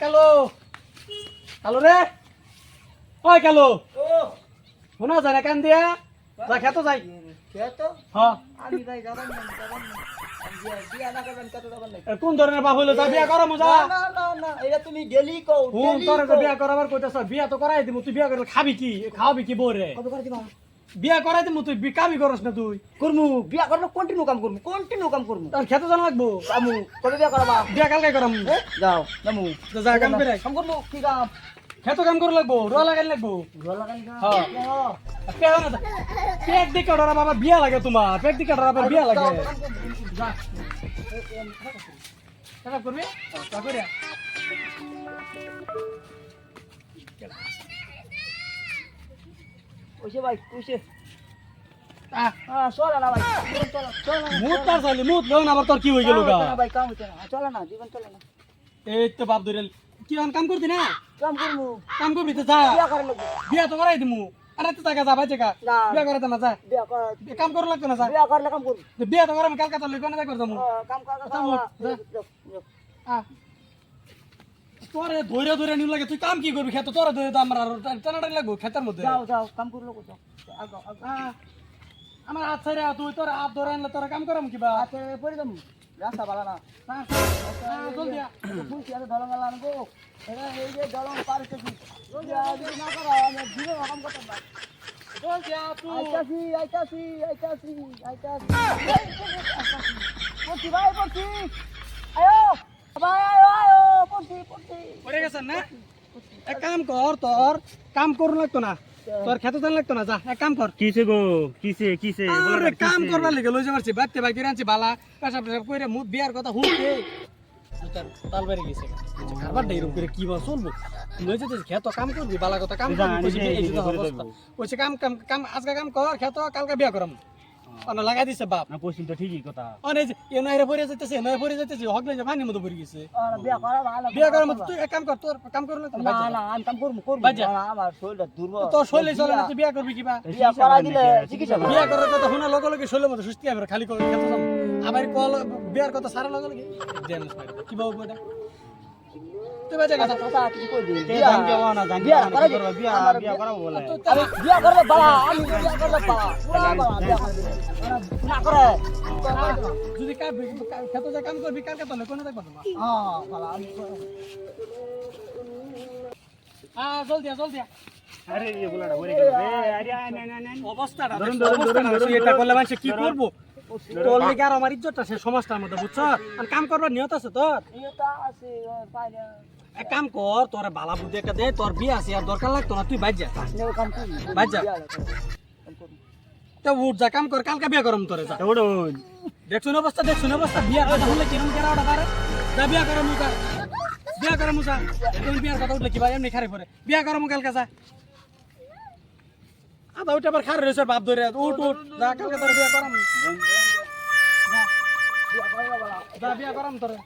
কালো। কালো রে? ওই কালো? শোনা যায় না কান দিয়া? যা খেত যাই। কোন ধরনের বাপ হইল? যা বিয়া করা মজা। তুমি হুন daily তোরে। বিয়া করাবার কইতাছ? বিয়া তো করাই দিমু তুই বিয়া করলে খাবি কি? খাওয়াবি কি করে দিবা বিয়া করাই দিমু তুই কাবি করস না তুই করমু বিয়া করলে কন্টিনিউ কাম করমু কন্টিনিউ কাম করমু তোর খেতে জানা লাগবো কামু কবে বিয়া করবা বিয়া কালকে করাম যাও তো যা কাম করে কাম করমু কি কাম খেত কাম করে লাগবো রোয়া লাগাই লাগবো ঘর লাগাই হ্যাঁ। পেহ না পেক দিকে ওরা বাবা বিয়া লাগে তোমার পেক দিকে ওরা বাবা বিয়া লাগে যা করবি যা করে ওইসে ভাই ওইসে আহ। না ভাই। জীবন চলে চলে মুত তার চাইলে? মুত লোন আবার তোর কি হয়ে গেল গা? কাম হচ্ছে না ভাই কাম হচ্ছে না। চলে না জীবন চলে না এই তো বাপ ধরে কি অন কাম করতি না? কাম করমু কাম করবি তো যা। বিয়া করে লাগবে। বিয়া তো করাই দিমু। আরে তো টাকা যা ভাই জায়গা না। বিয়া করে না যা। বিয়া কর কাম করা লাগতো না যা। বিয়া করলে কাম করব। বিয়া তো করাম কালকে তো লইব না করে যাব। কাম কর যা। আহ। তোরে ধরে ধরে নিউ লাগে তুই কাম কি করবি খেতে তোরে ধরে আমার আর টানাটানি লাগবো খেতের মধ্যে যাও যাও কাম করল যাও আমার হাত ছাড়া তুই তোর হাত ধরে আনলে তোরা কাম করাম কিবা হাতে পড়ে যাম রাস্তা ভালো না জলদি আ। বুঝছি আমি দলং গেলাম গো এটা এই যে দলং পার করছি যদি না করো আমি জীবন কাম করতাম না জলদি তুই। আইতাছি আইতাছি আইতাছি আইতাছি পড়ছি ভাই পড়ছি আয়ো ভাই আয়ো আয়ো পড়ছি পড়ছি না? এক কাম কর তোর কাম করুন লাগতো না। তোর খেতে জান লাগতো না যা এক কাম কর। কিসে গো? কিসে কিসে? আরে কাম করবার লাগে লইতে পারছি বাইতে বাইতে আনছি বালা পেশাব টেশাব কইরে মুখ বিয়ার কথা হুঁকে তার তাল বেড়ে গেছে। খাবার ডাই রকম করে কি বা চলবো? লই যেতে খেত কাম করবি বালা কথা কাম করবি এই যে অবস্থা। কাম কাম কাম আজকে কাম কর খেত কালকে বিয়া করাম। অন লাগাই দিছে বাপ। না পশ্চিম তো ঠিকই কথা। অন এ নয়রে পড়ে যাইতেছে নয় পড়ে যাইতেছে হকলে যে পানির মতো পড়ে গেছে। আর বিয়া করা ভালো বিয়া করার মতো তুই এক কাম কর তোর কাম করলে না না আমি কাম করব করব। আমার শরীরটা দুর্বল। তোর চলে না তুই বিয়া করবি কিবা বিয়া করা দিলে চিকিৎসা বিয়া করার কথা শোনা লগে লগে শৈলের মতো সুস্থি হবে খালি করে খেতে যাব আবার কল বিয়ার কথা সারা লগে লগে। দেন কি বাবু এটা? তুই বাজে কথা কথা কিছু কই দিই। বিয়া- জান না জান বিয়া করা কি বিয়া বিয়া করাবো বলে। তো বিয়া করলে বাবা আমি বিয়া করলে বাবা পুরা বাবা বিয়া করে না করে। যদি কাম খেতে যা কাম করবি কালকে তো কোনে দেখবা তোমার? হ্যাঁ বাবা আমি জলদি জলদি আরে এই বলাটা ওরে আরে না না না অবস্থাটা ধরুন, ধরুন, ধরুন, এটা। করলে মানুষ কি করব? তোর লেগে আর আমার ইজ্জতটা সে সমাজটার মধ্যে বুঝছ? আর কাম করবার নিয়ত আছে তোর? এটা আছে পাইলে এক কাম কর তোর বালা বুদ্ধি একটা দে তোর বিয়ে আছে আর দরকার লাগতো না তুই বাজ যা। বাজা। করি। তো উঠ যা কাম কর কালকে বিয়ে করম তোরে যা। ওড়ন দেখছুন অবস্থা দেখছুন অবস্থা বিয়া কথা হলে কিরম কেরা ওটা পারে? যা বিয়া করো মুখা। বিয়া করো মুখা। তুমি বিয়ার কথা উঠলে কিবা এমনি খারে পরে। বিয়া করো মুখ কালকে যা। আদা উঠে আবার খারে রয়েছে বাপ ধরে। উঠ উঠ। যা কালকে তোর বিয়া করাম। যা। যা বিয়া করাম তোরে।